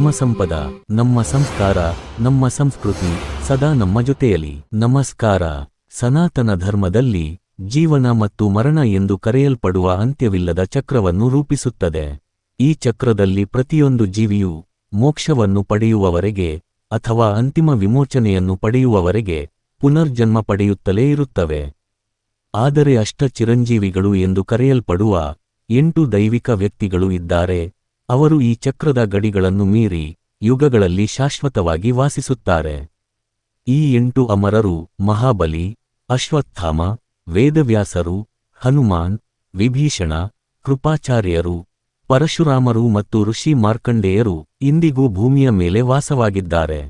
ಧರ್ಮಸಂಪದ ನಮ್ಮ ಸಂಸ್ಕಾರ, ನಮ್ಮ ಸಂಸ್ಕೃತಿ ಸದಾ ನಮ್ಮ ಜೊತೆಯಲ್ಲಿ ನಮಸ್ಕಾರ. ಸನಾತನ ಧರ್ಮದಲ್ಲಿ ಜೀವನ ಮತ್ತು ಮರಣ ಎಂದು ಕರೆಯಲ್ಪಡುವ ಅಂತ್ಯವಿಲ್ಲದ ಚಕ್ರವನ್ನು ರೂಪಿಸುತ್ತದೆ. ಈ ಚಕ್ರದಲ್ಲಿ ಪ್ರತಿಯೊಂದು ಜೀವಿಯು ಮೋಕ್ಷವನ್ನು ಪಡೆಯುವವರೆಗೆ ಅಥವಾ ಅಂತಿಮ ವಿಮೋಚನೆಯನ್ನು ಪಡೆಯುವವರೆಗೆ ಪುನರ್ಜನ್ಮ ಪಡೆಯುತ್ತಲೇ ಇರುತ್ತವೆ. ಆದರೆ ಅಷ್ಟ ಚಿರಂಜೀವಿಗಳು ಎಂದು ಕರೆಯಲ್ಪಡುವ ಎಂಟು ದೈವಿಕ ವ್ಯಕ್ತಿಗಳು ಇದ್ದಾರೆ. ಅವರು ಈ ಚಕ್ರದ ಗಡಿಗಳನ್ನು ಮೀರಿ ಯುಗಗಳಲ್ಲಿ ಶಾಶ್ವತವಾಗಿ ವಾಸಿಸುತ್ತಾರೆ. ಈ ಎಂಟು ಅಮರರು ಮಹಾಬಲಿ, ಅಶ್ವತ್ಥಾಮ, ವೇದವ್ಯಾಸರು, ಹನುಮಾನ್, ವಿಭೀಷಣ, ಕೃಪಾಚಾರ್ಯರು, ಪರಶುರಾಮರು ಮತ್ತು ಋಷಿ ಮಾರ್ಕಂಡೇಯರು ಇಂದಿಗೂ ಭೂಮಿಯ ಮೇಲೆ ವಾಸವಾಗಿದ್ದಾರೆ.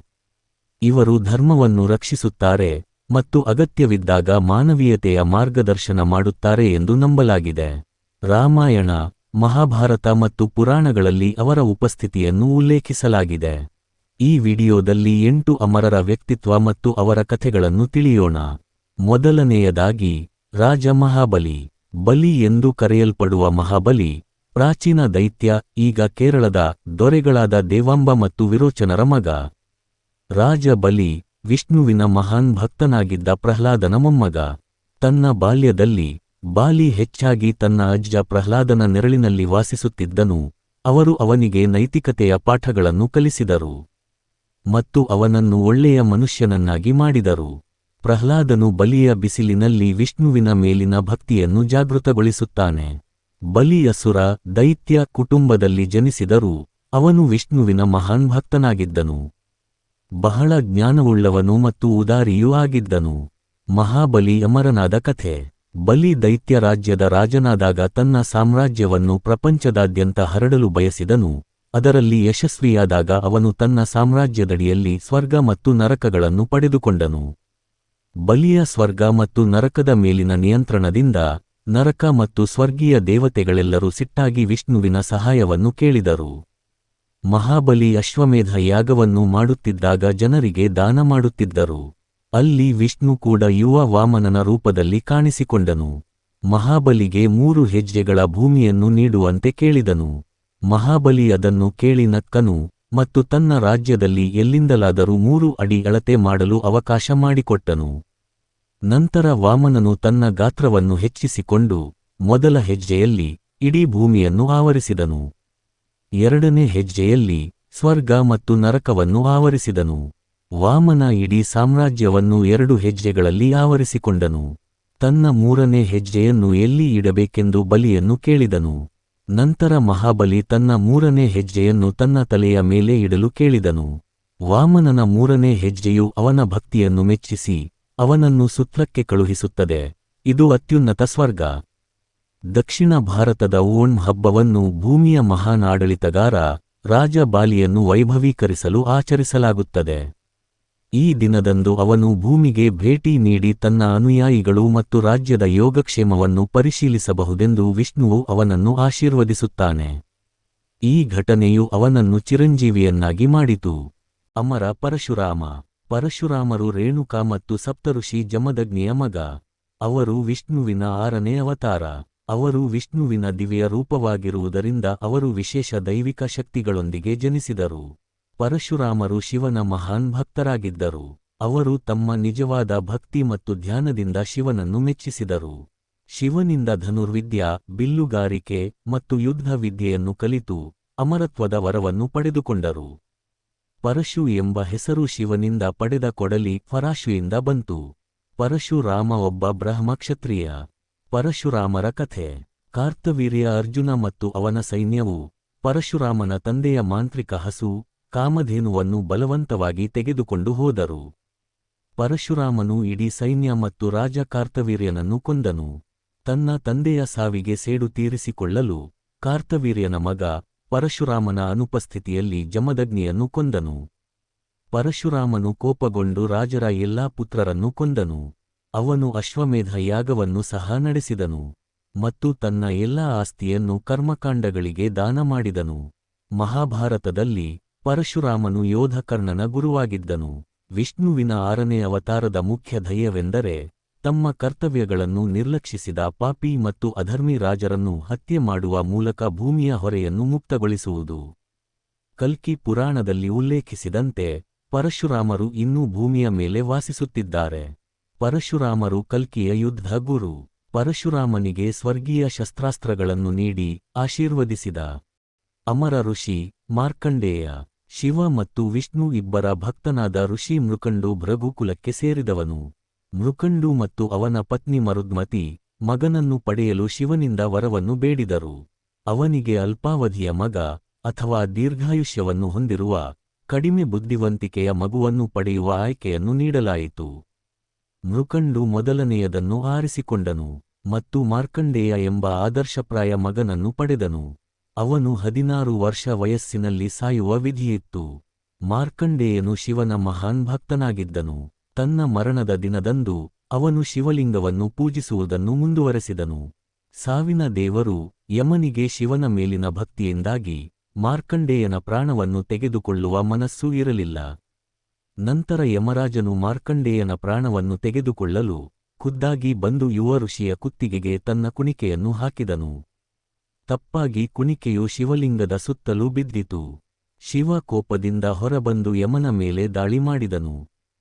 ಇವರು ಧರ್ಮವನ್ನು ರಕ್ಷಿಸುತ್ತಾರೆ ಮತ್ತು ಅಗತ್ಯವಿದ್ದಾಗ ಮಾನವೀಯತೆಯ ಮಾರ್ಗದರ್ಶನ ಮಾಡುತ್ತಾರೆ ಎಂದು ನಂಬಲಾಗಿದೆ. ರಾಮಾಯಣ ಮಹಾಭಾರತ ಮತ್ತು ಪುರಾಣಗಳಲ್ಲಿ ಅವರ ಉಪಸ್ಥಿತಿಯನ್ನು ಉಲ್ಲೇಖಿಸಲಾಗಿದೆ. ಈ ವಿಡಿಯೋದಲ್ಲಿ ಎಂಟು ಅಮರರ ವ್ಯಕ್ತಿತ್ವ ಮತ್ತು ಅವರ ಕಥೆಗಳನ್ನು ತಿಳಿಯೋಣ. ಮೊದಲನೆಯದಾಗಿ, ರಾಜ ಮಹಾಬಲಿ. ಬಲಿ ಎಂದು ಕರೆಯಲ್ಪಡುವ ಮಹಾಬಲಿ, ಪ್ರಾಚೀನ ದೈತ್ಯ, ಈಗ ಕೇರಳದ ದೊರೆಗಳಾದ ದೇವಾಂಬ ಮತ್ತು ವಿರೋಚನರ ಮಗ. ರಾಜ ಬಲಿ, ವಿಷ್ಣುವಿನ ಮಹಾನ್ ಭಕ್ತನಾಗಿದ್ದ ಪ್ರಹ್ಲಾದನ ಮೊಮ್ಮಗ. ತನ್ನ ಬಾಲ್ಯದಲ್ಲಿ ಬಾಲಿ ಹೆಚ್ಚಾಗಿ ತನ್ನ ಅಜ್ಜ ಪ್ರಹ್ಲಾದನ ನೆರಳಿನಲ್ಲಿ ವಾಸಿಸುತ್ತಿದ್ದನು. ಅವರು ಅವನಿಗೆ ನೈತಿಕತೆಯ ಪಾಠಗಳನ್ನು ಕಲಿಸಿದರು. ಮತ್ತು ಅವನನ್ನು ಒಳ್ಳೆಯ ಮನುಷ್ಯನನ್ನಾಗಿ ಮಾಡಿದರು. ಪ್ರಹ್ಲಾದನು ಬಲಿಯ ಬಿಸಿಲಿನಲ್ಲಿ ವಿಷ್ಣುವಿನ ಮೇಲಿನ ಭಕ್ತಿಯನ್ನು ಜಾಗೃತಗೊಳಿಸುತ್ತಾನೆ. ಬಲಿ ಅಸುರ ದೈತ್ಯ ಕುಟುಂಬದಲ್ಲಿ ಜನಿಸಿದರೂ ಅವನು ವಿಷ್ಣುವಿನ ಮಹಾನ್ ಭಕ್ತನಾಗಿದ್ದನು. ಬಹಳ ಜ್ಞಾನವುಳ್ಳವನು ಮತ್ತು ಉದಾರಿಯೂ ಆಗಿದ್ದನು. ಮಹಾಬಲಿ ಅಮರನಾದ ಕಥೆ. ಬಲಿ ದೈತ್ಯ ರಾಜ್ಯದ ರಾಜನಾದಾಗ ತನ್ನ ಸಾಮ್ರಾಜ್ಯವನ್ನು ಪ್ರಪಂಚದಾದ್ಯಂತ ಹರಡಲು ಬಯಸಿದನು, ಅದರಲ್ಲಿ ಯಶಸ್ವಿಯಾದಾಗ ಅವನು ತನ್ನ ಸಾಮ್ರಾಜ್ಯದಡಿಯಲ್ಲಿ ಸ್ವರ್ಗ ಮತ್ತು ನರಕಗಳನ್ನು ಪಡೆದುಕೊಂಡನು. ಬಲಿಯ ಸ್ವರ್ಗ ಮತ್ತು ನರಕದ ಮೇಲಿನ ನಿಯಂತ್ರಣದಿಂದ ನರಕ ಮತ್ತು ಸ್ವರ್ಗೀಯ ದೇವತೆಗಳೆಲ್ಲರೂ ಸಿಟ್ಟಾಗಿ ವಿಷ್ಣುವಿನ ಸಹಾಯವನ್ನು ಕೇಳಿದರು. ಮಹಾಬಲಿ ಅಶ್ವಮೇಧ ಯಾಗವನ್ನು ಮಾಡುತ್ತಿದ್ದಾಗ ಜನರಿಗೆ ದಾನ ಮಾಡುತ್ತಿದ್ದರು. ಅಲ್ಲಿ ವಿಷ್ಣು ಕೂಡ ಯುವ ವಾಮನನ ರೂಪದಲ್ಲಿ ಕಾಣಿಸಿಕೊಂಡನು. ಮಹಾಬಲಿಗೆ ಮೂರು ಹೆಜ್ಜೆಗಳ ಭೂಮಿಯನ್ನು ನೀಡುವಂತೆ ಕೇಳಿದನು. ಮಹಾಬಲಿ ಅದನ್ನು ಕೇಳಿ ನಕ್ಕನು ಮತ್ತು ತನ್ನ ರಾಜ್ಯದಲ್ಲಿ ಎಲ್ಲಿಂದಲಾದರೂ ಮೂರು ಅಡಿ ಅಳತೆ ಮಾಡಲು ಅವಕಾಶ ಮಾಡಿಕೊಟ್ಟನು. ನಂತರ ವಾಮನನು ತನ್ನ ಗಾತ್ರವನ್ನು ಹೆಚ್ಚಿಸಿಕೊಂಡು ಮೊದಲ ಹೆಜ್ಜೆಯಲ್ಲಿ ಇಡೀ ಭೂಮಿಯನ್ನು ಆವರಿಸಿದನು. ಎರಡನೇ ಹೆಜ್ಜೆಯಲ್ಲಿ ಸ್ವರ್ಗ ಮತ್ತು ನರಕವನ್ನು ಆವರಿಸಿದನು. ವಾಮನ ಇಡೀ ಸಾಮ್ರಾಜ್ಯವನ್ನು ಎರಡು ಹೆಜ್ಜೆಗಳಲ್ಲಿ ಆವರಿಸಿಕೊಂಡನು. ತನ್ನ ಮೂರನೇ ಹೆಜ್ಜೆಯನ್ನು ಎಲ್ಲಿ ಇಡಬೇಕೆಂದು ಬಲಿಯನ್ನು ಕೇಳಿದನು. ನಂತರ ಮಹಾಬಲಿ ತನ್ನ ಮೂರನೇ ಹೆಜ್ಜೆಯನ್ನು ತನ್ನ ತಲೆಯ ಮೇಲೆ ಇಡಲು ಕೇಳಿದನು. ವಾಮನನ ಮೂರನೇ ಹೆಜ್ಜೆಯು ಅವನ ಭಕ್ತಿಯನ್ನು ಮೆಚ್ಚಿಸಿ, ಅವನನ್ನು ಸುತ್ತಕ್ಕೆ ಕಳುಹಿಸುತ್ತದೆ. ಇದು ಅತ್ಯುನ್ನತ ಸ್ವರ್ಗ. ದಕ್ಷಿಣ ಭಾರತದ ಓಣ್ ಹಬ್ಬವನ್ನು ಭೂಮಿಯ ಮಹಾನ್ ಆಡಳಿತಗಾರ ರಾಜ ಬಾಲಿಯನ್ನು ವೈಭವೀಕರಿಸಲು ಆಚರಿಸಲಾಗುತ್ತದೆ. ಈ ದಿನದಂದು ಅವನು ಭೂಮಿಗೆ ಭೇಟಿ ನೀಡಿ ತನ್ನ ಅನುಯಾಯಿಗಳು ಮತ್ತು ರಾಜ್ಯದ ಯೋಗಕ್ಷೇಮವನ್ನು ಪರಿಶೀಲಿಸಬಹುದೆಂದು ವಿಷ್ಣುವು ಅವನನ್ನು ಆಶೀರ್ವದಿಸುತ್ತಾನೆ. ಈ ಘಟನೆಯು ಅವನನ್ನು ಚಿರಂಜೀವಿಯನ್ನಾಗಿ ಮಾಡಿತು. ಅಮರ ಪರಶುರಾಮ. ಪರಶುರಾಮರು ರೇಣುಕಾ ಮತ್ತು ಸಪ್ತಋಷಿ ಜಮದಗ್ನಿಯ ಮಗ. ಅವರು ವಿಷ್ಣುವಿನ ಆರನೇ ಅವತಾರ. ಅವರು ವಿಷ್ಣುವಿನ ದಿವ್ಯ ರೂಪವಾಗಿರುವುದರಿಂದ ಅವರು ವಿಶೇಷ ದೈವಿಕ ಶಕ್ತಿಗಳೊಂದಿಗೆ ಜನಿಸಿದರು. ಪರಶುರಾಮರು ಶಿವನ ಮಹಾನ್ ಭಕ್ತರಾಗಿದ್ದರು. ಅವರು ತಮ್ಮ ನಿಜವಾದ ಭಕ್ತಿ ಮತ್ತು ಧ್ಯಾನದಿಂದ ಶಿವನನ್ನು ಮೆಚ್ಚಿಸಿದರು. ಶಿವನಿಂದ ಧನುರ್ವಿದ್ಯಾ, ಬಿಲ್ಲುಗಾರಿಕೆ ಮತ್ತು ಯುದ್ಧ ವಿದ್ಯೆಯನ್ನು ಕಲಿತು ಅಮರತ್ವದ ವರವನ್ನು ಪಡೆದುಕೊಂಡರು. ಪರಶು ಎಂಬ ಹೆಸರು ಶಿವನಿಂದ ಪಡೆದ ಕೊಡಲಿ ಫರಾಶುಯಿಂದ ಬಂತು. ಪರಶುರಾಮ ಒಬ್ಬ ಬ್ರಹ್ಮಕ್ಷತ್ರಿಯ. ಪರಶುರಾಮರ ಕಥೆ. ಕಾರ್ತವೀರ್ಯ ಅರ್ಜುನ ಮತ್ತು ಅವನ ಸೈನ್ಯವು ಪರಶುರಾಮನ ತಂದೆಯ ಮಾಂತ್ರಿಕ ಹಸು ಕಾಮಧೇನುವನ್ನು ಬಲವಂತವಾಗಿ ತೆಗೆದುಕೊಂಡು ಹೋದರು. ಪರಶುರಾಮನು ಇಡೀ ಸೈನ್ಯ ಮತ್ತು ರಾಜ ಕಾರ್ತವೀರ್ಯನನ್ನು ಕೊಂದನು. ತನ್ನ ತಂದೆಯ ಸಾವಿಗೆ ಸೇಡು ತೀರಿಸಿಕೊಳ್ಳಲು ಕಾರ್ತವೀರ್ಯನ ಮಗ ಪರಶುರಾಮನ ಅನುಪಸ್ಥಿತಿಯಲ್ಲಿ ಜಮದಗ್ನಿಯನ್ನು ಕೊಂದನು. ಪರಶುರಾಮನು ಕೋಪಗೊಂಡು ರಾಜರ ಎಲ್ಲಾ ಪುತ್ರರನ್ನು ಕೊಂದನು. ಅವನು ಅಶ್ವಮೇಧ ಯಾಗವನ್ನು ಸಹ ನಡೆಸಿದನು ಮತ್ತು ತನ್ನ ಎಲ್ಲಾ ಆಸ್ತಿಯನ್ನು ಕರ್ಮಕಾಂಡಗಳಿಗೆ ದಾನ ಮಾಡಿದನು. ಮಹಾಭಾರತದಲ್ಲಿ ಪರಶುರಾಮನು ಯೋಧಕರ್ಣನ ಗುರುವಾಗಿದ್ದನು. ವಿಷ್ಣುವಿನ ಆರನೇ ಅವತಾರದ ಮುಖ್ಯ ಧ್ಯೇಯವೆಂದರೆ ತಮ್ಮ ಕರ್ತವ್ಯಗಳನ್ನು ನಿರ್ಲಕ್ಷಿಸಿದ ಪಾಪಿ ಮತ್ತು ಅಧರ್ಮಿ ರಾಜರನ್ನು ಹತ್ಯೆ ಮಾಡುವ ಮೂಲಕ ಭೂಮಿಯ ಹೊರೆಯನ್ನು ಮುಕ್ತಗೊಳಿಸುವುದು. ಕಲ್ಕಿ ಪುರಾಣದಲ್ಲಿ ಉಲ್ಲೇಖಿಸಿದಂತೆ ಪರಶುರಾಮರು ಇನ್ನೂ ಭೂಮಿಯ ಮೇಲೆ ವಾಸಿಸುತ್ತಿದ್ದಾರೆ. ಪರಶುರಾಮರು ಕಲ್ಕಿಯ ಯುದ್ಧ ಗುರು. ಪರಶುರಾಮನಿಗೆ ಸ್ವರ್ಗೀಯ ಶಸ್ತ್ರಾಸ್ತ್ರಗಳನ್ನು ನೀಡಿ ಆಶೀರ್ವದಿಸಿದ. ಅಮರ ಋಷಿ ಮಾರ್ಕಂಡೇಯ ಶಿವ ಮತ್ತು ವಿಷ್ಣು ಇಬ್ಬರ ಭಕ್ತನಾದ ಋಷಿ ಮೃಕಂಡು ಭೃಗುಕುಲಕ್ಕೆ ಸೇರಿದವನು. ಮೃಕಂಡು ಮತ್ತು ಅವನ ಪತ್ನಿ ಮರುದ್ಮತಿ ಮಗನನ್ನು ಪಡೆಯಲು ಶಿವನಿಂದ ವರವನ್ನು ಬೇಡಿದರು. ಅವನಿಗೆ ಅಲ್ಪಾವಧಿಯ ಮಗ ಅಥವಾ ದೀರ್ಘಾಯುಷ್ಯವನ್ನು ಹೊಂದಿರುವ ಕಡಿಮೆ ಬುದ್ಧಿವಂತಿಕೆಯ ಮಗುವನ್ನು ಪಡೆಯುವ ಆಯ್ಕೆಯನ್ನು ನೀಡಲಾಯಿತು. ಮೃಕಂಡು ಮೊದಲನೆಯದನ್ನು ಆರಿಸಿಕೊಂಡನು ಮತ್ತು ಮಾರ್ಕಂಡೇಯ ಎಂಬ ಆದರ್ಶಪ್ರಾಯ ಮಗನನ್ನು ಪಡೆದನು. ಅವನು ಹದಿನಾರು ವರ್ಷ ವಯಸ್ಸಿನಲ್ಲಿ ಸಾಯುವ ವಿಧಿಯಿತ್ತು. ಮಾರ್ಕಂಡೇಯನು ಶಿವನ ಮಹಾನ್ ಭಕ್ತನಾಗಿದ್ದನು. ತನ್ನ ಮರಣದ ದಿನದಂದು ಅವನು ಶಿವಲಿಂಗವನ್ನು ಪೂಜಿಸುವುದನ್ನು ಮುಂದುವರೆಸಿದನು. ಸಾವಿನ ದೇವರು ಯಮನಿಗೆ ಶಿವನ ಮೇಲಿನ ಭಕ್ತಿಯಿಂದಾಗಿ ಮಾರ್ಕಂಡೇಯನ ಪ್ರಾಣವನ್ನು ತೆಗೆದುಕೊಳ್ಳುವ ಮನಸ್ಸೂ ಇರಲಿಲ್ಲ. ನಂತರ ಯಮರಾಜನು ಮಾರ್ಕಂಡೇಯನ ಪ್ರಾಣವನ್ನು ತೆಗೆದುಕೊಳ್ಳಲು ಖುದ್ದಾಗಿ ಬಂದು ಯುವ ಋಷಿಯ ಕುತ್ತಿಗೆಗೆ ತನ್ನ ಕುಣಿಕೆಯನ್ನು ಹಾಕಿದನು. ತಪ್ಪಾಗಿ ಕುಣಿಕೆಯು ಶಿವಲಿಂಗದ ಸುತ್ತಲೂ ಬಿದ್ದಿತು. ಶಿವ ಕೋಪದಿಂದ ಹೊರಬಂದು ಯಮನ ಮೇಲೆ ದಾಳಿ ಮಾಡಿದನು.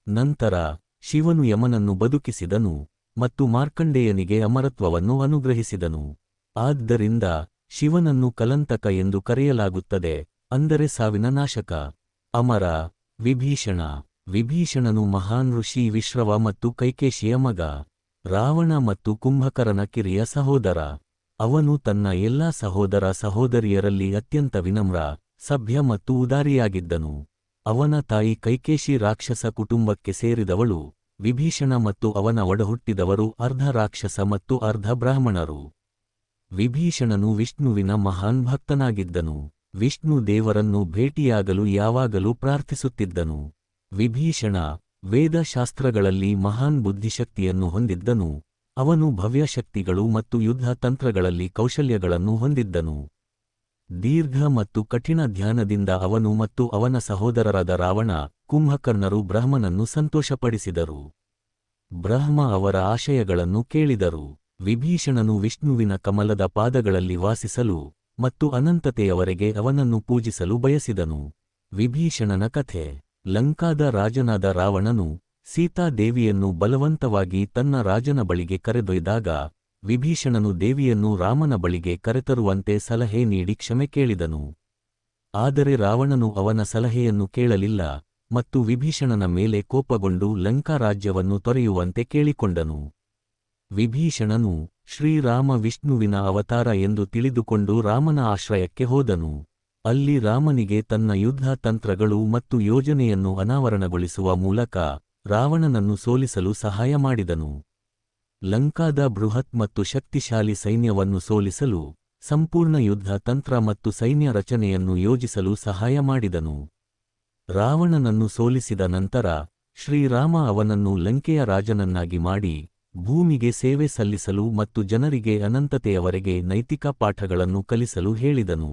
ನಂತರ ಶಿವನು ಯಮನನ್ನು ಬದುಕಿಸಿದನು ಮತ್ತು ಮಾರ್ಕಂಡೇಯನಿಗೆ ಅಮರತ್ವವನ್ನು ಅನುಗ್ರಹಿಸಿದನು. ಆದ್ದರಿಂದ ಶಿವನನ್ನು ಕಲಂತಕ ಎಂದು ಕರೆಯಲಾಗುತ್ತದೆ, ಅಂದರೆ ಸಾವಿನ ನಾಶಕ. ಅಮರ, ವಿಭೀಷಣ. ವಿಭೀಷಣನು ಮಹಾನ್ ಋಷಿ ವಿಶ್ರವ ಮತ್ತು ಕೈಕೇಶಿಯ ಮಗ. ರಾವಣ ಮತ್ತು ಕುಂಭಕರನ ಕಿರಿಯ ಸಹೋದರ. ಅವನು ತನ್ನ ಎಲ್ಲಾ ಸಹೋದರ ಸಹೋದರಿಯರಲ್ಲಿ ಅತ್ಯಂತ ವಿನಮ್ರ, ಸಭ್ಯ ಮತ್ತು ಉದಾರಿಯಾಗಿದ್ದನು. ಅವನ ತಾಯಿ ಕೈಕೇಶಿ ರಾಕ್ಷಸ ಕುಟುಂಬಕ್ಕೆ ಸೇರಿದವಳು, ವಿಭೀಷಣ ಮತ್ತು ಅವನ ಒಡಹುಟ್ಟಿದವರು ಅರ್ಧ ರಾಕ್ಷಸ ಮತ್ತು ಅರ್ಧ ಬ್ರಾಹ್ಮಣರು. ವಿಭೀಷಣನು ವಿಷ್ಣುವಿನ ಮಹಾನ್ ಭಕ್ತನಾಗಿದ್ದನು. ವಿಷ್ಣು ದೇವರನ್ನು ಭೇಟಿಯಾಗಲು ಯಾವಾಗಲೂ ಪ್ರಾರ್ಥಿಸುತ್ತಿದ್ದನು. ವಿಭೀಷಣ ವೇದಶಾಸ್ತ್ರಗಳಲ್ಲಿ ಮಹಾನ್ ಬುದ್ಧಿಶಕ್ತಿಯನ್ನು ಹೊಂದಿದ್ದನು. ಅವನು ಭವ್ಯಶಕ್ತಿಗಳು ಮತ್ತು ಯುದ್ಧ ತಂತ್ರಗಳಲ್ಲಿ ಕೌಶಲ್ಯಗಳನ್ನು ಹೊಂದಿದ್ದನು. ದೀರ್ಘ ಮತ್ತು ಕಠಿಣ ಧ್ಯಾನದಿಂದ ಅವನು ಮತ್ತು ಅವನ ಸಹೋದರರಾದ ರಾವಣ, ಕುಂಭಕರ್ಣರು ಬ್ರಹ್ಮನನ್ನು ಸಂತೋಷಪಡಿಸಿದರು. ಬ್ರಹ್ಮ ಅವರ ಆಶಯಗಳನ್ನು ಕೇಳಿದರು. ವಿಭೀಷಣನು ವಿಷ್ಣುವಿನ ಕಮಲದ ಪಾದಗಳಲ್ಲಿ ವಾಸಿಸಲು ಮತ್ತು ಅನಂತತೆಯವರೆಗೆ ಅವನನ್ನು ಪೂಜಿಸಲು ಬಯಸಿದನು. ವಿಭೀಷಣನ ಕಥೆ. ಲಂಕಾದ ರಾಜನಾದ ರಾವಣನು ಸೀತಾದೇವಿಯನ್ನು ಬಲವಂತವಾಗಿ ತನ್ನ ರಾಜನ ಬಳಿಗೆ ಕರೆದೊಯ್ದಾಗ ವಿಭೀಷಣನು ದೇವಿಯನ್ನು ರಾಮನ ಬಳಿಗೆ ಕರೆತರುವಂತೆ ಸಲಹೆ ನೀಡಿ ಕ್ಷಮೆ ಕೇಳಿದನು. ಆದರೆ ರಾವಣನು ಅವನ ಸಲಹೆಯನ್ನು ಕೇಳಲಿಲ್ಲ ಮತ್ತು ವಿಭೀಷಣನ ಮೇಲೆ ಕೋಪಗೊಂಡು ಲಂಕಾ ರಾಜ್ಯವನ್ನು ತೊರೆಯುವಂತೆ ಕೇಳಿಕೊಂಡನು. ವಿಭೀಷಣನು ಶ್ರೀರಾಮ ವಿಷ್ಣುವಿನ ಅವತಾರ ಎಂದು ತಿಳಿದುಕೊಂಡು ರಾಮನ ಆಶ್ರಯಕ್ಕೆ ಹೋದನು. ಅಲ್ಲಿ ರಾಮನಿಗೆ ತನ್ನ ಯುದ್ಧ ತಂತ್ರಗಳು ಮತ್ತು ಯೋಜನೆಯನ್ನು ಅನಾವರಣಗೊಳಿಸುವ ಮೂಲಕ ರಾವಣನನ್ನು ಸೋಲಿಸಲು ಸಹಾಯ ಮಾಡಿದನು. ಲಂಕಾದ ಬೃಹತ್ ಮತ್ತು ಶಕ್ತಿಶಾಲಿ ಸೈನ್ಯವನ್ನು ಸೋಲಿಸಲು ಸಂಪೂರ್ಣ ಯುದ್ಧ ತಂತ್ರ ಮತ್ತು ಸೈನ್ಯ ರಚನೆಯನ್ನು ಯೋಜಿಸಲು ಸಹಾಯ ಮಾಡಿದನು. ರಾವಣನನ್ನು ಸೋಲಿಸಿದ ನಂತರ ಶ್ರೀರಾಮ ಅವನನ್ನು ಲಂಕೆಯ ರಾಜನನ್ನಾಗಿ ಮಾಡಿ ಭೂಮಿಗೆ ಸೇವೆ ಸಲ್ಲಿಸಲು ಮತ್ತು ಜನರಿಗೆ ಅನಂತತೆಯವರೆಗೆ ನೈತಿಕ ಪಾಠಗಳನ್ನು ಕಲಿಸಲು ಹೇಳಿದನು.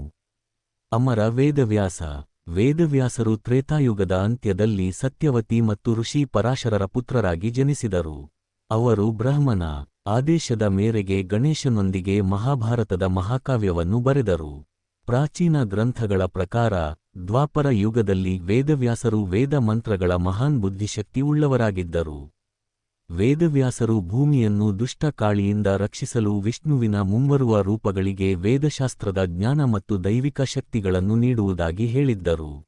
ಅಮರ ವೇದವ್ಯಾಸ ವೇದವ್ಯಾಸರು ತ್ರೇತಾಯುಗದ ಅಂತ್ಯದಲ್ಲಿ ಸತ್ಯವತಿ ಮತ್ತು ಋಷಿ ಪರಾಶರರ ಪುತ್ರರಾಗಿ ಜನಿಸಿದರು. ಅವರು ಬ್ರಹ್ಮನ ಆದೇಶದ ಮೇರೆಗೆ ಗಣೇಶನೊಂದಿಗೆ ಮಹಾಭಾರತದ ಮಹಾಕಾವ್ಯವನ್ನು ಬರೆದರು. ಪ್ರಾಚೀನ ಗ್ರಂಥಗಳ ಪ್ರಕಾರ, ದ್ವಾಪರ ಯುಗದಲ್ಲಿ ವೇದವ್ಯಾಸರು ವೇದ ಮಂತ್ರಗಳ ಮಹಾನ್ ಬುದ್ಧಿಶಕ್ತಿ ಉಳ್ಳವರಾಗಿದ್ದರು. ವೇದವ್ಯಾಸರು ಭೂಮಿಯನ್ನು ದುಷ್ಟ ಕಾಳಿಯಿಂದ ರಕ್ಷಿಸಲು ವಿಷ್ಣುವಿನ ಮುಂಬರುವ ರೂಪಗಳಿಗೆ ವೇದಶಾಸ್ತ್ರದ ಜ್ಞಾನ ಮತ್ತು ದೈವಿಕ ಶಕ್ತಿಗಳನ್ನು ನೀಡುವುದಾಗಿ ಹೇಳಿದ್ದರು.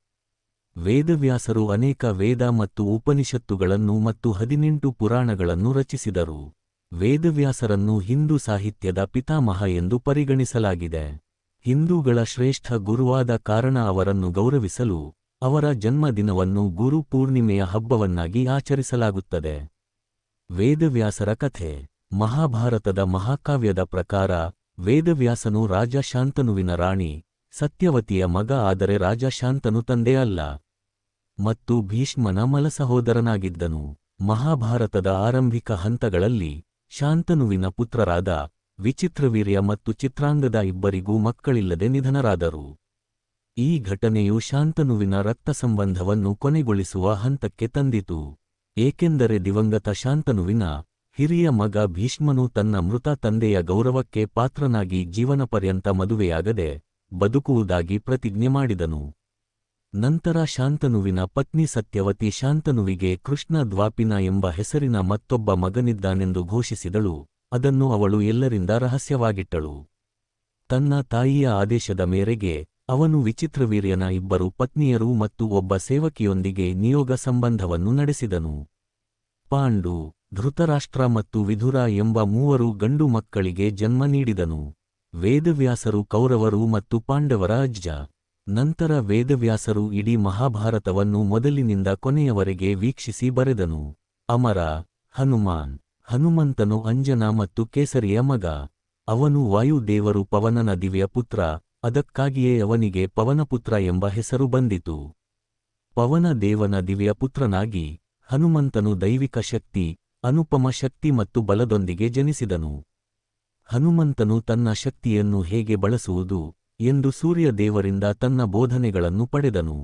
ವೇದವ್ಯಾಸರು ಅನೇಕ ವೇದ ಮತ್ತು ಉಪನಿಷತ್ತುಗಳನ್ನು ಮತ್ತು ಹದಿನೆಂಟು ಪುರಾಣಗಳನ್ನು ರಚಿಸಿದರು. ವೇದವ್ಯಾಸರನ್ನು ಹಿಂದೂ ಸಾಹಿತ್ಯದ ಪಿತಾಮಹ ಎಂದು ಪರಿಗಣಿಸಲಾಗಿದೆ. ಹಿಂದೂಗಳ ಶ್ರೇಷ್ಠ ಗುರುವಾದ ಕಾರಣ ಅವರನ್ನು ಗೌರವಿಸಲು ಅವರ ಜನ್ಮದಿನವನ್ನು ಗುರು ಪೂರ್ಣಿಮೆಯ ಹಬ್ಬವನ್ನಾಗಿ ಆಚರಿಸಲಾಗುತ್ತದೆ. ವೇದವ್ಯಾಸರ ಕಥೆ. ಮಹಾಭಾರತದ ಮಹಾಕಾವ್ಯದ ಪ್ರಕಾರ, ವೇದವ್ಯಾಸನು ರಾಜ ಶಾಂತನುವಿನ ರಾಣಿ, ಸತ್ಯವತಿಯ ಮಗ ಆದರೆ ರಾಜ ಶಾಂತನು ತಂದೆ ಅಲ್ಲ. ಮತ್ತು ಭೀಷ್ಮನ ಮಲಸಹೋದರನಾಗಿದ್ದನು ಮಹಾಭಾರತದ ಆರಂಭಿಕ ಹಂತಗಳಲ್ಲಿ, ಶಾಂತನುವಿನ ಪುತ್ರರಾದ ವಿಚಿತ್ರವೀರ್ಯ ಮತ್ತು ಚಿತ್ರಾಂಗದ ಇಬ್ಬರಿಗೂ ಮಕ್ಕಳಿಲ್ಲದೆ ನಿಧನರಾದರು. ಈ ಘಟನೆಯು ಶಾಂತನುವಿನ ರಕ್ತ ಸಂಬಂಧವನ್ನು ಕೊನೆಗೊಳಿಸುವ ಹಂತಕ್ಕೆ ತಂದಿತು. ಏಕೆಂದರೆ ದಿವಂಗತ ಶಾಂತನುವಿನ ಹಿರಿಯ ಮಗ ಭೀಷ್ಮನು ತನ್ನ ಮೃತ ತಂದೆಯ ಗೌರವಕ್ಕೆ ಪಾತ್ರನಾಗಿ ಜೀವನಪರ್ಯಂತ ಮದುವೆಯಾಗದೆ ಬದುಕುವುದಾಗಿ ಪ್ರತಿಜ್ಞೆ ಮಾಡಿದನು. ನಂತರ ಶಾಂತನುವಿನ ಪತ್ನಿ ಸತ್ಯವತಿ ಶಾಂತನುವಿಗೆ ಕೃಷ್ಣ ದ್ವಾಪಿನ ಎಂಬ ಹೆಸರಿನ ಮತ್ತೊಬ್ಬ ಮಗನಿದ್ದಾನೆಂದು ಘೋಷಿಸಿದಳು, ಅದನ್ನು ಅವಳು ಎಲ್ಲರಿಂದ ರಹಸ್ಯವಾಗಿಟ್ಟಳು. ತನ್ನ ತಾಯಿಯ ಆದೇಶದ ಮೇರೆಗೆ ಅವನು ವಿಚಿತ್ರವೀರ್ಯನ ಇಬ್ಬರು ಪತ್ನಿಯರು ಮತ್ತು ಒಬ್ಬ ಸೇವಕಿಯೊಂದಿಗೆ ನಿಯೋಗ ಸಂಬಂಧವನ್ನು ನಡೆಸಿದನು. ಪಾಂಡು, ಧೃತರಾಷ್ಟ್ರ ಮತ್ತು ವಿಧುರ ಎಂಬ ಮೂವರು ಗಂಡು ಮಕ್ಕಳಿಗೆ ಜನ್ಮ ನೀಡಿದನು. ವೇದವ್ಯಾಸರು ಕೌರವರು ಮತ್ತು ಪಾಂಡವರ ಅಜ್ಜ. ನಂತರ ವೇದವ್ಯಾಸರು ಇಡೀ ಮಹಾಭಾರತವನ್ನು ಮೊದಲಿನಿಂದ ಕೊನೆಯವರೆಗೆ ವೀಕ್ಷಿಸಿ ಬರೆದನು. ಅಮರ, ಹನುಮಾನ್, ಹನುಮಂತನು ಅಂಜನ ಮತ್ತು ಕೇಸರಿಯ ಮಗ. ಅವನು ವಾಯುದೇವರು ಪವನನ ದಿವ್ಯ ಪುತ್ರ. ಅದಕ್ಕಾಗಿಯೇ ಅವನಿಗೆ ಪವನಪುತ್ರ ಎಂಬ ಹೆಸರು ಬಂದಿತು. ಪವನ ದೇವನ ದಿವ್ಯ ಪುತ್ರನಾಗಿ ಹನುಮಂತನು ದೈವಿಕ ಶಕ್ತಿ, ಅನುಪಮ ಶಕ್ತಿ ಮತ್ತು ಬಲದೊಂದಿಗೆ ಜನಿಸಿದನು. ಹನುಮಂತನು ತನ್ನ ಶಕ್ತಿಯನ್ನು ಹೇಗೆ ಬಳಸುವುದು ಎಂದು ಸೂರ್ಯದೇವರಿಂದ ತನ್ನ ಬೋಧನೆಗಳನ್ನು ಪಡೆದನು.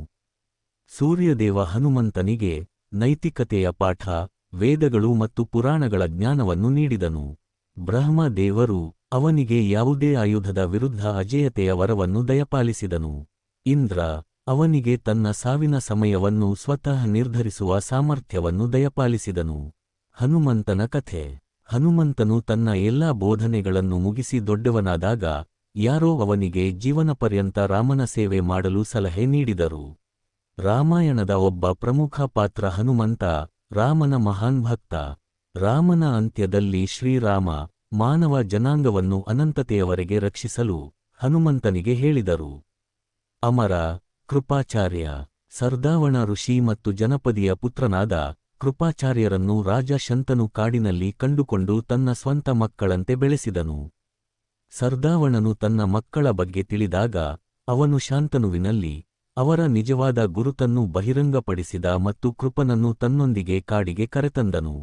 ಸೂರ್ಯದೇವ ಹನುಮಂತನಿಗೆ ನೈತಿಕತೆಯ ಪಾಠ, ವೇದಗಳು ಮತ್ತು ಪುರಾಣಗಳ ಜ್ಞಾನವನ್ನು ನೀಡಿದನು. ಬ್ರಹ್ಮದೇವರು ಅವನಿಗೆ ಯಾವುದೇ ಆಯುಧದ ವಿರುದ್ಧ ಅಜೇಯತೆಯ ವರವನ್ನು ದಯಪಾಲಿಸಿದನು. ಇಂದ್ರ, ಅವನಿಗೆ ತನ್ನ ಸಾವಿನ ಸಮಯವನ್ನು ಸ್ವತಃ ನಿರ್ಧರಿಸುವ ಸಾಮರ್ಥ್ಯವನ್ನು ದಯಪಾಲಿಸಿದನು. ಹನುಮಂತನ ಕಥೆ. ಹನುಮಂತನು ತನ್ನ ಎಲ್ಲಾ ಬೋಧನೆಗಳನ್ನು ಮುಗಿಸಿ ದೊಡ್ಡವನಾದಾಗ, ಯಾರೋ ಅವನಿಗೆ ಜೀವನಪರ್ಯಂತ ರಾಮನ ಸೇವೆ ಮಾಡಲು ಸಲಹೆ ನೀಡಿದರು. ರಾಮಾಯಣದ ಒಬ್ಬ ಪ್ರಮುಖ ಪಾತ್ರ ಹನುಮಂತ, ರಾಮನ ಮಹಾನ್ ಭಕ್ತ. ರಾಮನ ಅಂತ್ಯದಲ್ಲಿ ಶ್ರೀರಾಮ ಮಾನವ ಜನಾಂಗವನ್ನು ಅನಂತತೆಯವರೆಗೆ ರಕ್ಷಿಸಲು ಹನುಮಂತನಿಗೆ ಹೇಳಿದರು. ಅಮರ, ಕೃಪಾಚಾರ್ಯ, ಸರ್ದಾವಣ ಋಷಿ ಮತ್ತು ಜನಪದಿಯ ಪುತ್ರನಾದ ಕೃಪಾಚಾರ್ಯರನ್ನು ರಾಜ ಶಂತನು ಕಾಡಿನಲ್ಲಿ ಕಂಡುಕೊಂಡು ತನ್ನ ಸ್ವಂತ ಮಕ್ಕಳಂತೆ ಬೆಳೆಸಿದನು. ಸರ್ದಾವಣನು ತನ್ನ ಮಕ್ಕಳ ಬಗ್ಗೆ ತಿಳಿದಾಗ ಅವನು ಶಾಂತನುವಿನಲ್ಲಿ ಅವರ ನಿಜವಾದ ಗುರುತನ್ನು ಬಹಿರಂಗಪಡಿಸಿದ ಮತ್ತು ಕೃಪನನ್ನು ತನ್ನೊಂದಿಗೆ ಕಾಡಿಗೆ ಕರೆತಂದನು.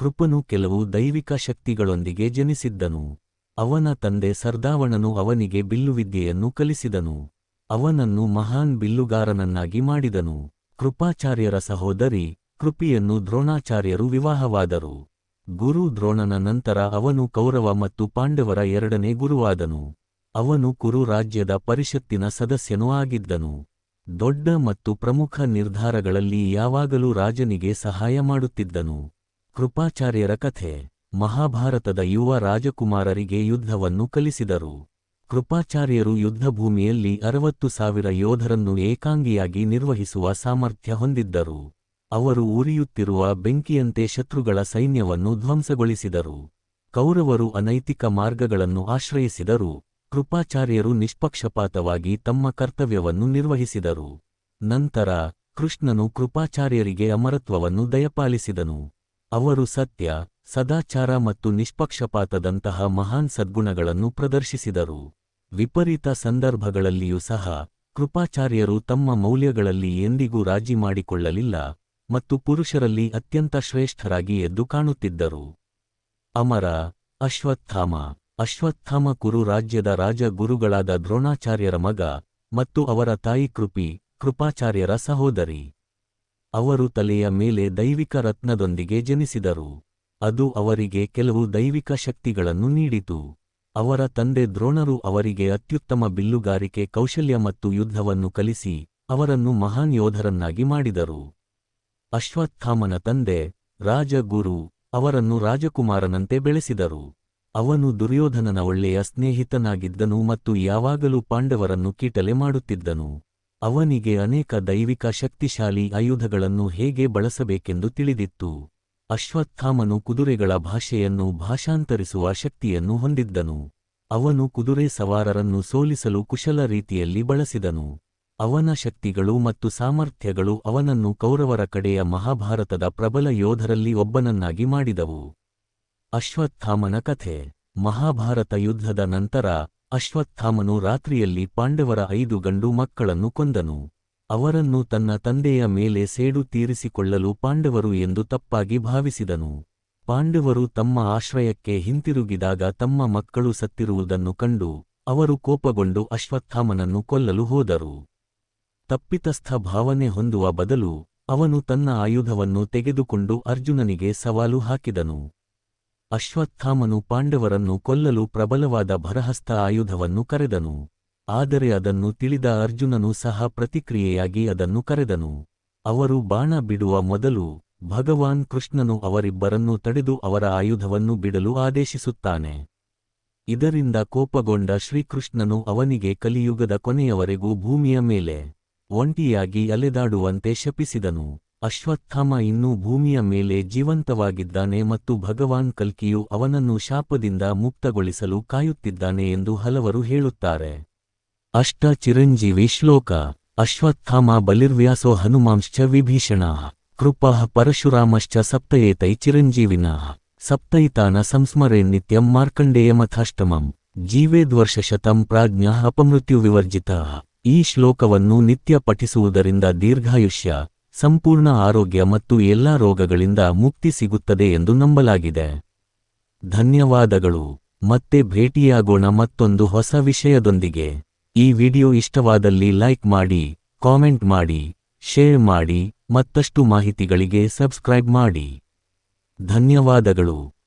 ಕೃಪನು ಕೆಲವು ದೈವಿಕ ಶಕ್ತಿಗಳೊಂದಿಗೆ ಜನಿಸಿದ್ದನು. ಅವನ ತಂದೆ ಸರ್ದಾವಣನು ಅವನಿಗೆ ಬಿಲ್ಲುವಿದ್ಯೆಯನ್ನು ಕಲಿಸಿದನು. ಅವನನ್ನು ಮಹಾನ್ ಬಿಲ್ಲುಗಾರನನ್ನಾಗಿ ಮಾಡಿದನು. ಕೃಪಾಚಾರ್ಯರ ಸಹೋದರಿ, ಕೃಪಿಯನ್ನು ದ್ರೋಣಾಚಾರ್ಯರು ವಿವಾಹವಾದರು. ಗುರು ದ್ರೋಣನ ನಂತರ ಅವನು ಕೌರವ ಮತ್ತು ಪಾಂಡವರ ಎರಡನೇ ಗುರುವಾದನು. ಅವನು ಕುರು ರಾಜ್ಯದ ಪರಿಷತ್ತಿನ ಸದಸ್ಯನೂ ಆಗಿದ್ದನು. ದೊಡ್ಡ ಮತ್ತು ಪ್ರಮುಖ ನಿರ್ಧಾರಗಳಲ್ಲಿ ಯಾವಾಗಲೂ ರಾಜನಿಗೆ ಸಹಾಯ ಮಾಡುತ್ತಿದ್ದನು. ಕೃಪಾಚಾರ್ಯರ ಕಥೆ. ಮಹಾಭಾರತದ ಯುವ ರಾಜಕುಮಾರರಿಗೆ ಯುದ್ಧವನ್ನು ಕಲಿಸಿದರು. ಕೃಪಾಚಾರ್ಯರು ಯುದ್ಧಭೂಮಿಯಲ್ಲಿ ಅರವತ್ತು ಸಾವಿರ ಯೋಧರನ್ನು ಏಕಾಂಗಿಯಾಗಿ ನಿರ್ವಹಿಸುವ ಸಾಮರ್ಥ್ಯ ಹೊಂದಿದ್ದರು. ಅವರು ಉರಿಯುತ್ತಿರುವ ಬೆಂಕಿಯಂತೆ ಶತ್ರುಗಳ ಸೈನ್ಯವನ್ನು ಧ್ವಂಸಗೊಳಿಸಿದರು. ಕೌರವರು ಅನೈತಿಕ ಮಾರ್ಗಗಳನ್ನು ಆಶ್ರಯಿಸಿದರು. ಕೃಪಾಚಾರ್ಯರು ನಿಷ್ಪಕ್ಷಪಾತವಾಗಿ ತಮ್ಮ ಕರ್ತವ್ಯವನ್ನು ನಿರ್ವಹಿಸಿದರು. ನಂತರ ಕೃಷ್ಣನು ಕೃಪಾಚಾರ್ಯರಿಗೆ ಅಮರತ್ವವನ್ನು ದಯಪಾಲಿಸಿದನು. ಅವರು ಸತ್ಯ, ಸದಾಚಾರ ಮತ್ತು ನಿಷ್ಪಕ್ಷಪಾತದಂತಹ ಮಹಾನ್ ಸದ್ಗುಣಗಳನ್ನು ಪ್ರದರ್ಶಿಸಿದರು. ವಿಪರೀತ ಸಂದರ್ಭಗಳಲ್ಲಿಯೂ ಸಹ, ಕೃಪಾಚಾರ್ಯರು ತಮ್ಮ ಮೌಲ್ಯಗಳಲ್ಲಿ ಎಂದಿಗೂ ರಾಜಿ ಮಾಡಿಕೊಳ್ಳಲಿಲ್ಲ ಮತ್ತು ಪುರುಷರಲ್ಲಿ ಅತ್ಯಂತ ಶ್ರೇಷ್ಠರಾಗಿ ಎದ್ದು ಕಾಣುತ್ತಿದ್ದರು. ಅಮರ, ಅಶ್ವತ್ಥಾಮ ಅಶ್ವತ್ಥಾಮ ಕುರು ರಾಜ್ಯದ ರಾಜ ಗುರುಗಳಾದ ದ್ರೋಣಾಚಾರ್ಯರ ಮಗ ಮತ್ತು ಅವರ ತಾಯಿ ಕೃಪಿ, ಕೃಪಾಚಾರ್ಯರ ಸಹೋದರಿ. ಅವರು ತಲೆಯ ಮೇಲೆ ದೈವಿಕ ರತ್ನದೊಂದಿಗೆ ಜನಿಸಿದರು. ಅದು ಅವರಿಗೆ ಕೆಲವು ದೈವಿಕ ಶಕ್ತಿಗಳನ್ನು ನೀಡಿತು. ಅವರ ತಂದೆ ದ್ರೋಣರು ಅವರಿಗೆ ಅತ್ಯುತ್ತಮ ಬಿಲ್ಲುಗಾರಿಕೆ ಕೌಶಲ್ಯ ಮತ್ತು ಯುದ್ಧವನ್ನು ಕಲಿಸಿ ಅವರನ್ನು ಮಹಾನ್ ಯೋಧರನ್ನಾಗಿ ಮಾಡಿದರು. ಅಶ್ವತ್ಥಾಮನ ತಂದೆ, ರಾಜಗುರು, ಅವರನ್ನು ರಾಜಕುಮಾರನಂತೆ ಬೆಳೆಸಿದರು. ಅವನು ದುರ್ಯೋಧನನ ಒಳ್ಳೆಯ ಸ್ನೇಹಿತನಾಗಿದ್ದನು ಮತ್ತು ಯಾವಾಗಲೂ ಪಾಂಡವರನ್ನು ಕೀಟಲೆ ಮಾಡುತ್ತಿದ್ದನು. ಅವನಿಗೆ ಅನೇಕ ದೈವಿಕ ಶಕ್ತಿಶಾಲಿ ಆಯುಧಗಳನ್ನು ಹೇಗೆ ಬಳಸಬೇಕೆಂದು ತಿಳಿದಿತ್ತು. ಅಶ್ವತ್ಥಾಮನು ಕುದುರೆಗಳ ಭಾಷೆಯನ್ನು ಭಾಷಾಂತರಿಸುವ ಶಕ್ತಿಯನ್ನು ಹೊಂದಿದ್ದನು. ಅವನು ಕುದುರೆ ಸವಾರರನ್ನು ಸೋಲಿಸಲು ಕುಶಲ ರೀತಿಯಲ್ಲಿ ಬಳಸಿದನು. ಅವನ ಶಕ್ತಿಗಳು ಮತ್ತು ಸಾಮರ್ಥ್ಯಗಳು ಅವನನ್ನು ಕೌರವರ ಕಡೆಯ ಮಹಾಭಾರತದ ಪ್ರಬಲ ಯೋಧರಲ್ಲಿ ಒಬ್ಬನನ್ನಾಗಿ ಮಾಡಿದವು. ಅಶ್ವತ್ಥಾಮನ ಕಥೆ. ಮಹಾಭಾರತ ಯುದ್ಧದ ನಂತರ ಅಶ್ವತ್ಥಾಮನು ರಾತ್ರಿಯಲ್ಲಿ ಪಾಂಡವರ ಐದು ಗಂಡು ಮಕ್ಕಳನ್ನು ಕೊಂದನು. ಅವರನ್ನು ತನ್ನ ತಂದೆಯ ಮೇಲೆ ಸೇಡು ತೀರಿಸಿಕೊಳ್ಳಲು ಪಾಂಡವರು ಎಂದು ತಪ್ಪಾಗಿ ಭಾವಿಸಿದನು. ಪಾಂಡವರು ತಮ್ಮ ಆಶ್ರಯಕ್ಕೆ ಹಿಂತಿರುಗಿದಾಗ ತಮ್ಮ ಮಕ್ಕಳು ಸತ್ತಿರುವುದನ್ನು ಕಂಡು ಅವರು ಕೋಪಗೊಂಡು ಅಶ್ವತ್ಥಾಮನನ್ನು ಕೊಲ್ಲಲು ಹೋದರು. ತಪ್ಪಿತಸ್ಥ ಭಾವನೆ ಹೊಂದುವ ಬದಲು ಅವನು ತನ್ನ ಆಯುಧವನ್ನು ತೆಗೆದುಕೊಂಡು ಅರ್ಜುನನಿಗೆ ಸವಾಲು ಹಾಕಿದನು. ಅಶ್ವತ್ಥಾಮನು ಪಾಂಡವರನ್ನು ಕೊಲ್ಲಲು ಪ್ರಬಲವಾದ ಭರಹಸ್ತ ಆಯುಧವನ್ನು ಕರೆದನು. ಆದರೆ ಅದನ್ನು ತಿಳಿದ ಅರ್ಜುನನು ಸಹ ಪ್ರತಿಕ್ರಿಯೆಯಾಗಿ ಅದನ್ನು ಕರೆದನು. ಅವರು ಬಾಣ ಬಿಡುವ ಮೊದಲು ಭಗವಾನ್ ಕೃಷ್ಣನು ಅವರಿಬ್ಬರನ್ನು ತಡೆದು ಅವರ ಆಯುಧವನ್ನು ಬಿಡಲು ಆದೇಶಿಸುತ್ತಾನೆ. ಇದರಿಂದ ಕೋಪಗೊಂಡ ಶ್ರೀಕೃಷ್ಣನು ಅವನಿಗೆ ಕಲಿಯುಗದ ಕೊನೆಯವರೆಗೂ ಭೂಮಿಯ ಮೇಲೆ ಒಂಟಿಯಾಗಿ ಅಲೆದಾಡುವಂತೆ ಶಪಿಸಿದನು. ಅಶ್ವತ್ಥಾಮ ಇನ್ನೂ ಭೂಮಿಯ ಮೇಲೆ ಜೀವಂತವಾಗಿದ್ದಾನೆ ಮತ್ತು ಭಗವಾನ್ ಕಲ್ಕಿಯು ಅವನನ್ನು ಶಾಪದಿಂದ ಮುಕ್ತಗೊಳಿಸಲು ಕಾಯುತ್ತಿದ್ದಾನೆ ಎಂದು ಹಲವರು ಹೇಳುತ್ತಾರೆ. ಅಷ್ಟ ಚಿರಂಜೀವಿ ಶ್ಲೋಕ. ಅಶ್ವತ್ಥಾಮ ಬಲಿರ್ವ್ಯಾಸೋ ಹನುಮಾಂಶ್ಚ ವಿಭೀಷಣ. ಕೃಪಃ ಪರಶುರಾಮಶ್ಚ ಸಪ್ತಯೇತೈ ಚಿರಂಜೀವಿನ. ಸಪ್ತೈತಾನ ಸಂಸ್ಮರೇ ನಿತ್ಯಂ ಮಾರ್ಕಂಡೇಯಮಥಾಷ್ಟಮಂ ಜೀವೇದ್ವರ್ಷಶತಂ ಪ್ರಾಜ್ಞ ಅಪಮೃತ್ಯುವಿವರ್ಜಿತ. ಈ ಶ್ಲೋಕವನ್ನು ನಿತ್ಯ ಪಠಿಸುವುದರಿಂದ ದೀರ್ಘಾಯುಷ್ಯ ಸಂಪೂರ್ಣ ಆರೋಗ್ಯ ಮತ್ತು ಎಲ್ಲಾ ರೋಗಗಳಿಂದ ಮುಕ್ತಿ ಸಿಗುತ್ತದೆ ಎಂದು ನಂಬಲಾಗಿದೆ. ಧನ್ಯವಾದಗಳು. ಮತ್ತೆ ಭೇಟಿಯಾಗೋಣ ಮತ್ತೊಂದು ಹೊಸ ವಿಷಯದೊಂದಿಗೆ. ಈ ವಿಡಿಯೋ ಇಷ್ಟವಾದಲ್ಲಿ ಲೈಕ್ ಮಾಡಿ, ಕಾಮೆಂಟ್ ಮಾಡಿ, ಶೇರ್ ಮಾಡಿ, ಮತ್ತಷ್ಟು ಮಾಹಿತಿಗಳಿಗೆ ಸಬ್ಸ್ಕ್ರೈಬ್ ಮಾಡಿ. ಧನ್ಯವಾದಗಳು.